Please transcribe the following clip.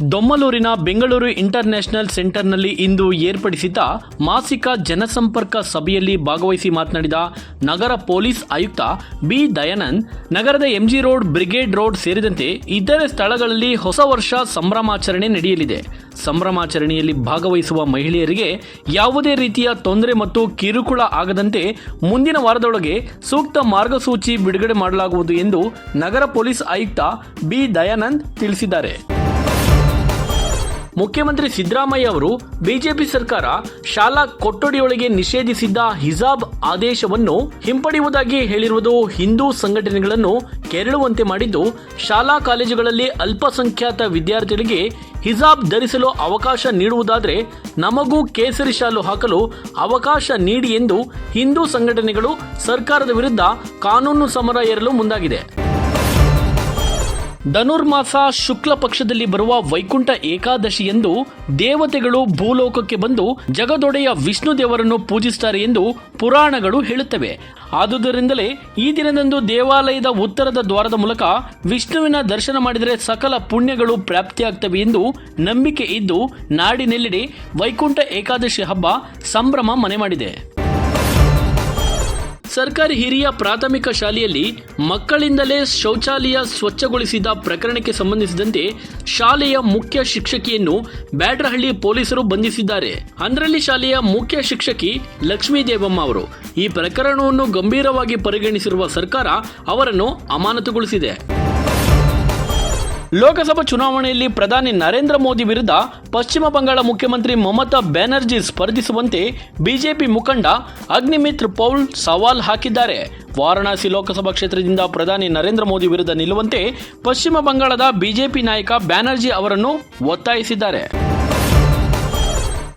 ದೊಮ್ಮಲೂರಿನ Bengaluru international ಸೆಂಟರ್ನಲ್ಲಿ ಇಂದು ಏರ್ಪಡಿಸಿದ್ದ ಮಾಸಿಕ ಜನಸಂಪರ್ಕ ಸಭೆಯಲ್ಲಿ ಭಾಗವಹಿಸಿ ಮಾತನಾಡಿದ ನಗರ ಪೊಲೀಸ್ ಆಯುಕ್ತ ಬಿ ದಯಾನಂದ್, ನಗರದ ಎಂಜಿ ರೋಡ್, ಬ್ರಿಗೇಡ್ ರೋಡ್ ಸೇರಿದಂತೆ ಇತರೆ ಸ್ಥಳಗಳಲ್ಲಿ ಹೊಸ ವರ್ಷ ಸಂಭ್ರಮಾಚರಣೆ ನಡೆಯಲಿದೆ. ಸಂಭ್ರಮಾಚರಣೆಯಲ್ಲಿ ಭಾಗವಹಿಸುವ ಮಹಿಳೆಯರಿಗೆ ಯಾವುದೇ ರೀತಿಯ ತೊಂದರೆ ಮತ್ತು ಕಿರುಕುಳ ಆಗದಂತೆ ಮುಂದಿನ ವಾರದೊಳಗೆ ಸೂಕ್ತ ಮಾರ್ಗಸೂಚಿ ಬಿಡುಗಡೆ ಮಾಡಲಾಗುವುದು ಎಂದು ನಗರ ಪೊಲೀಸ್ ಆಯುಕ್ತ ಬಿ ದಯಾನಂದ್ ತಿಳಿಸಿದ್ದಾರೆ. ಮುಖ್ಯಮಂತ್ರಿ ಸಿದ್ದರಾಮಯ್ಯ ಅವರು ಬಿಜೆಪಿ ಸರ್ಕಾರ ಶಾಲಾ ಕೊಠಡಿಯೊಳಗೆ ನಿಷೇಧಿಸಿದ್ದ ಹಿಜಾಬ್ ಆದೇಶವನ್ನು ಹಿಂಪಡೆಯುವುದಾಗಿ ಹೇಳಿರುವುದು ಹಿಂದೂ ಸಂಘಟನೆಗಳನ್ನು ಕೆರಳುವಂತೆ ಮಾಡಿದ್ದು, ಶಾಲಾ ಕಾಲೇಜುಗಳಲ್ಲಿ ಅಲ್ಪಸಂಖ್ಯಾತ ವಿದ್ಯಾರ್ಥಿಗಳಿಗೆ ಹಿಜಾಬ್ ಧರಿಸಲು ಅವಕಾಶ ನೀಡುವುದಾದರೆ ನಮಗೂ ಕೇಸರಿ ಶಾಲು ಹಾಕಲು ಅವಕಾಶ ನೀಡಿ ಎಂದು ಹಿಂದೂ ಸಂಘಟನೆಗಳು ಸರ್ಕಾರದ ವಿರುದ್ಧ ಕಾನೂನು ಸಮರ ಏರಲು ಮುಂದಾಗಿದೆ. ಧನುರ್ಮಾಸ ಶುಕ್ಲ ಪಕ್ಷದಲ್ಲಿ ಬರುವ ವೈಕುಂಠ ಏಕಾದಶಿಯಂದು ದೇವತೆಗಳು ಭೂಲೋಕಕ್ಕೆ ಬಂದು ಜಗದೊಡೆಯ ವಿಷ್ಣು ದೇವರನ್ನು ಪೂಜಿಸುತ್ತಾರೆ ಎಂದು ಪುರಾಣಗಳು ಹೇಳುತ್ತವೆ. ಆದುದರಿಂದಲೇ ಈ ದಿನದಂದು ದೇವಾಲಯದ ಉತ್ತರದ ದ್ವಾರದ ಮೂಲಕ ವಿಷ್ಣುವಿನ ದರ್ಶನ ಮಾಡಿದರೆ ಸಕಲ ಪುಣ್ಯಗಳು ಪ್ರಾಪ್ತಿಯಾಗ್ತವೆ ಎಂದು ನಂಬಿಕೆ ಇದ್ದು ನಾಡಿನೆಲ್ಲೆಡೆ ವೈಕುಂಠ ಏಕಾದಶಿ ಹಬ್ಬ ಸಂಭ್ರಮ ಮನೆ ಮಾಡಿದೆ. ಸರ್ಕಾರಿ ಹಿರಿಯ ಪ್ರಾಥಮಿಕ ಶಾಲೆಯಲ್ಲಿ ಮಕ್ಕಳಿಂದಲೇ ಶೌಚಾಲಯ ಸ್ವಚ್ಛಗೊಳಿಸಿದ ಪ್ರಕರಣಕ್ಕೆ ಸಂಬಂಧಿಸಿದಂತೆ ಶಾಲೆಯ ಮುಖ್ಯ ಶಿಕ್ಷಕಿಯನ್ನು ಬ್ಯಾಡ್ರಹಳ್ಳಿ ಪೊಲೀಸರು ಬಂಧಿಸಿದ್ದಾರೆ. ಅಂದ್ರಳ್ಳಿ ಶಾಲೆಯ ಮುಖ್ಯ ಶಿಕ್ಷಕಿ ಲಕ್ಷ್ಮೀ ದೇವಮ್ಮ ಅವರು. ಈ ಪ್ರಕರಣವನ್ನು ಗಂಭೀರವಾಗಿ ಪರಿಗಣಿಸಿರುವ ಸರ್ಕಾರ ಅವರನ್ನು ಅಮಾನತುಗೊಳಿಸಿದೆ. ಲೋಕಸಭಾ ಚುನಾವಣೆಯಲ್ಲಿ ಪ್ರಧಾನಿ ನರೇಂದ್ರ ಮೋದಿ ವಿರುದ್ಧ ಪಶ್ಚಿಮ ಬಂಗಾಳ ಮುಖ್ಯಮಂತ್ರಿ ಮಮತಾ ಬ್ಯಾನರ್ಜಿ ಸ್ಪರ್ಧಿಸುವಂತೆ ಬಿಜೆಪಿ ಮುಖಂಡ ಅಗ್ನಿಮಿತ್ರ ಪೌಲ್ ಸವಾಲ್ ಹಾಕಿದ್ದಾರೆ. ವಾರಣಾಸಿ ಲೋಕಸಭಾ ಕ್ಷೇತ್ರದಿಂದ ಪ್ರಧಾನಿ ನರೇಂದ್ರ ಮೋದಿ ವಿರುದ್ಧ ನಿಲ್ಲುವಂತೆ ಪಶ್ಚಿಮ ಬಂಗಾಳದ ಬಿಜೆಪಿ ನಾಯಕ ಬ್ಯಾನರ್ಜಿ ಅವರನ್ನು ಒತ್ತಾಯಿಸಿದ್ದಾರೆ.